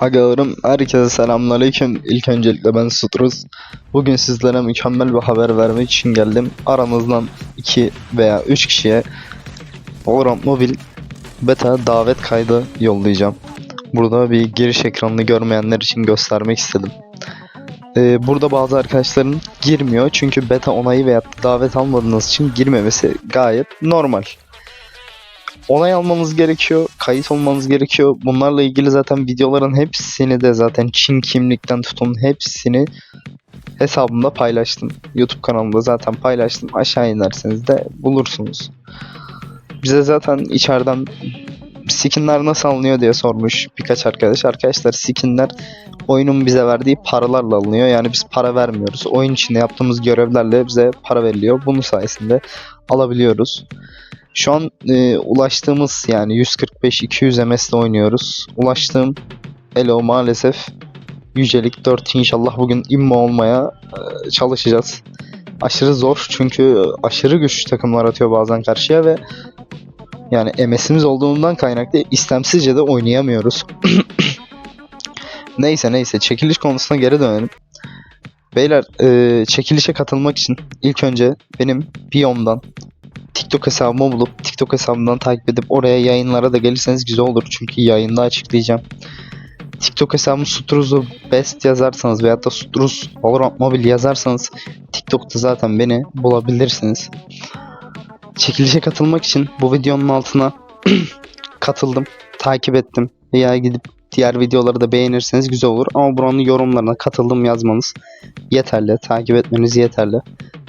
Agalarım herkese selamünaleyküm. İlk öncelikle ben Sutruz. Bugün sizlere mükemmel bir haber vermek için geldim. Aranızdan 2 veya 3 kişiye Valorant Mobil beta davet kaydı yollayacağım. Burada bir giriş ekranını görmeyenler için göstermek istedim. Ee, burada bazı arkadaşların girmiyor çünkü beta onayı veya davet almadığınız için girmemesi gayet normal onay almanız gerekiyor, kayıt olmanız gerekiyor. Bunlarla ilgili zaten videoların hepsini de zaten Çin kimlikten tutun hepsini hesabımda paylaştım. YouTube kanalımda zaten paylaştım. Aşağı inerseniz de bulursunuz. Bize zaten içeriden skinler nasıl alınıyor diye sormuş birkaç arkadaş. Arkadaşlar skinler oyunun bize verdiği paralarla alınıyor. Yani biz para vermiyoruz. Oyun içinde yaptığımız görevlerle bize para veriliyor. Bunun sayesinde alabiliyoruz. Şu an e, ulaştığımız yani 145-200 MS'de oynuyoruz. Ulaştığım Elo maalesef yücelik 4 inşallah bugün immo olmaya e, çalışacağız. Aşırı zor çünkü aşırı güçlü takımlar atıyor bazen karşıya ve yani MS'imiz olduğundan kaynaklı istemsizce de oynayamıyoruz. neyse neyse çekiliş konusuna geri dönelim. Beyler e, çekilişe katılmak için ilk önce benim Biyom'dan TikTok hesabımı bulup TikTok hesabımdan takip edip oraya yayınlara da gelirseniz güzel olur. Çünkü yayında açıklayacağım. TikTok hesabımı Sutruz'u Best yazarsanız veyahut da Sutruz Valorant Mobile yazarsanız TikTok'ta zaten beni bulabilirsiniz. Çekilişe katılmak için bu videonun altına katıldım, takip ettim veya gidip diğer videoları da beğenirseniz güzel olur. Ama buranın yorumlarına katıldım yazmanız yeterli. Takip etmeniz yeterli.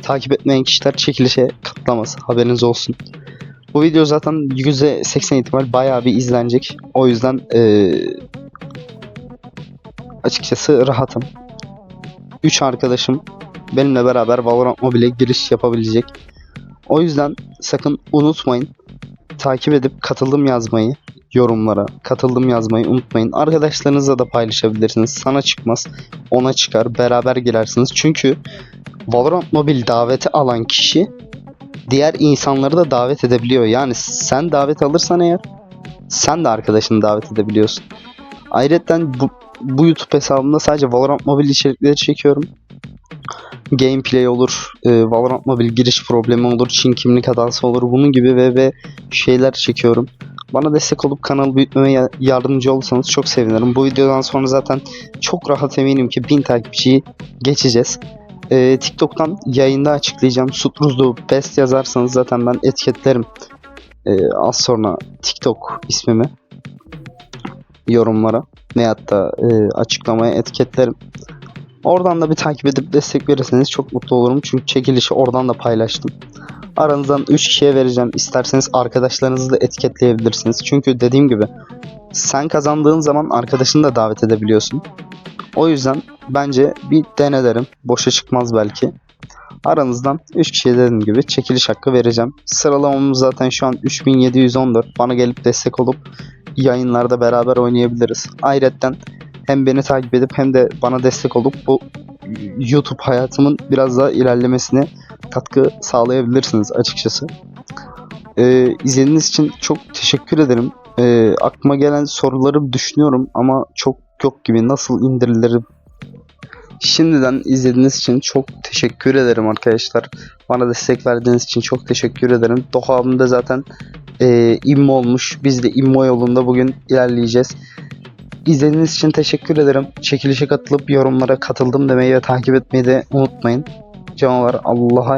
Takip etmeyen kişiler çekilişe katılamaz. Haberiniz olsun. Bu video zaten %80 ihtimal bayağı bir izlenecek. O yüzden eee, açıkçası rahatım. 3 arkadaşım benimle beraber Valorant Mobile'e giriş yapabilecek. O yüzden sakın unutmayın. Takip edip katıldım yazmayı yorumlara. Katıldım yazmayı unutmayın. Arkadaşlarınızla da paylaşabilirsiniz. Sana çıkmaz. Ona çıkar. Beraber girersiniz. Çünkü Valorant Mobile daveti alan kişi diğer insanları da davet edebiliyor. Yani sen davet alırsan eğer sen de arkadaşını davet edebiliyorsun. Ayrıca bu, bu YouTube hesabımda sadece Valorant Mobile içerikleri çekiyorum. Gameplay olur, e, Valorant Mobile giriş problemi olur, Çin kimlik hatası olur. Bunun gibi ve ve şeyler çekiyorum. Bana destek olup kanalı büyütmeme ya- yardımcı olursanız çok sevinirim. Bu videodan sonra zaten çok rahat eminim ki 1000 takipçiyi geçeceğiz. Ee, TikTok'tan yayında açıklayacağım. Sutruzlu Best yazarsanız zaten ben etiketlerim. Ee, az sonra TikTok ismimi yorumlara veyahut da e, açıklamaya etiketlerim. Oradan da bir takip edip destek verirseniz çok mutlu olurum. Çünkü çekilişi oradan da paylaştım. Aranızdan 3 kişiye vereceğim. İsterseniz arkadaşlarınızı da etiketleyebilirsiniz. Çünkü dediğim gibi sen kazandığın zaman arkadaşını da davet edebiliyorsun. O yüzden bence bir dene derim. Boşa çıkmaz belki. Aranızdan 3 kişiye dediğim gibi çekiliş hakkı vereceğim. Sıralamamız zaten şu an 3714. Bana gelip destek olup yayınlarda beraber oynayabiliriz. Ayrıca hem beni takip edip hem de bana destek olup bu YouTube hayatımın biraz daha ilerlemesine katkı sağlayabilirsiniz açıkçası. Ee, izlediğiniz için çok teşekkür ederim. Ee, aklıma gelen soruları düşünüyorum ama çok yok gibi nasıl indirilir Şimdiden izlediğiniz için çok teşekkür ederim arkadaşlar. Bana destek verdiğiniz için çok teşekkür ederim. Doha abim de zaten e, immo olmuş. Biz de immo yolunda bugün ilerleyeceğiz. İzlediğiniz için teşekkür ederim. Çekilişe katılıp yorumlara katıldım demeyi ve takip etmeyi de unutmayın. Canavar Allah'a